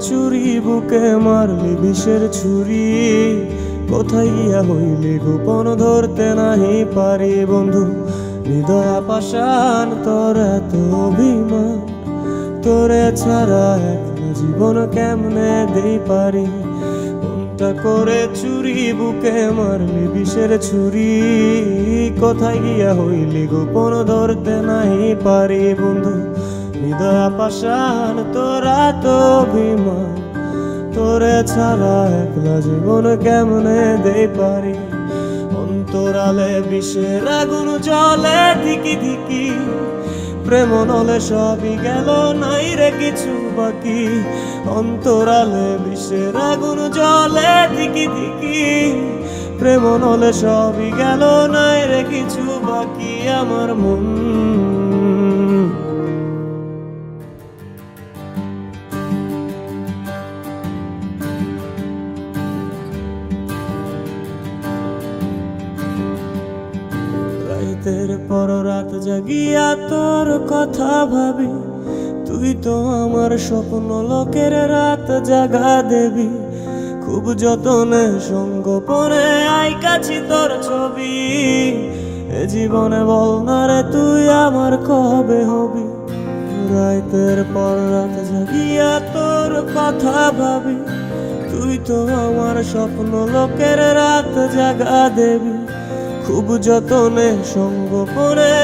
চুরি, বুকে মারলি বিষের ছুরি। কোথায় গিয়া হইলি গোপন ধরতে নাহি পারি বন্ধু? হৃদয় পাশান তোর এত অভিমান। তোরে ছাড়া একলা জীবন কেমনে দেই পারি? মনটা করে চুরি, বুকে মারলি বিষের ছুরি? কোথায় গিয়া হইলি গোপন ধরতে নাহি পারি বন্ধু? হৃদয় পাশান তোরা তো অভিমান। তোরে ছাড়া একলা জীবন কেমনে দেই পারি? অন্তরালে বিষের আগুন জলে ধিকি ধিকি। প্রেম নলে সবই গেল, নাই রে কিছু বাকি। অন্তরালে বিষের আগুন জলে ধিকি ধিকি। প্রেম নলে সবই গেল, নাই রে কিছু বাকি। আমার মন রাতের পর রাত জাগিয়া তোর কথা ভাবি। তুই তো আমার স্বপ্ন লোকের রাত জাগা দেবি। খুব যতনে সঙ্গ সঙ্গোপনে আই কাছি তোর ছবি। এ জীবনে বল না রে তুই আমার কবে হবি? রাতের পর রাত জাগিয়া তোর কথা ভাবি। তুই তো আমার স্বপ্ন লোকের রাত জাগা দেবি। খুব যতনে সঙ্গোপনে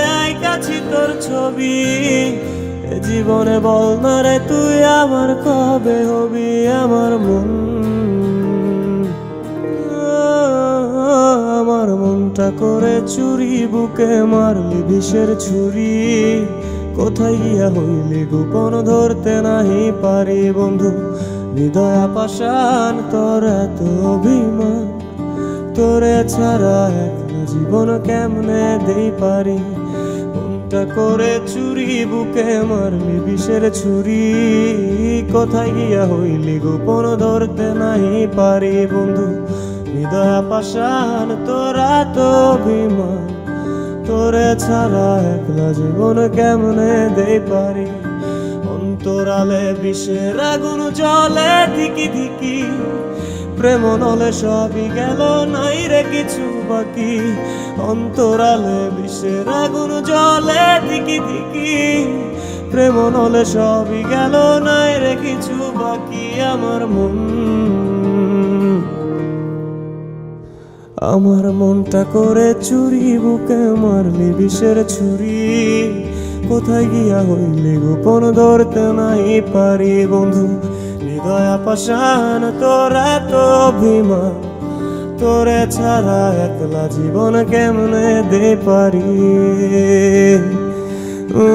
কাছি তোর ছবি। জীবনে বল না রে, তুই আমার কবে হবি আমার মন? আমার মনটা করে চুরি, বুকে মারলি বিষের ছুরি। কোথায় গিয়া হইলি গোপন ধরতে নাহি পারি বন্ধু? হৃদয় পাশান তোর এত অভিমান, তোরে ছাড়া একলা জীবন কেমনে দেই পারি? মনটা করে চুরি, বুকে মারলি বিষের ছুরি? কোথায় গিয়া হইলি গোপন ধরতে নাহি পারি বন্ধু? হৃদয় পাশান তোরা তো অভিমান। তোরে ছাড়া একলা জীবন কেমনে দেই পারি? অন্তরালে বিষের আগুন জলে ধিকি ধিকি। প্রেম নলে সবই গেল, নাই রে কিছু বাকি। অন্তরালে বিষের আগুন, জলে ধিকি ধিকি। প্রেম নলে সবই গেল, নাই রে কিছু বাকি আমার মন। আমার মনটা করে চুরি, বুকে মারলি বিষের ছুরি। কোথায় গিয়া হইলি গোপন ধরতে নাই পারি বন্ধু হৃদয় পাশান তোর এত অভিমান তোরে ছাড়া একলা জীবন কেমনে দে পারি? ও,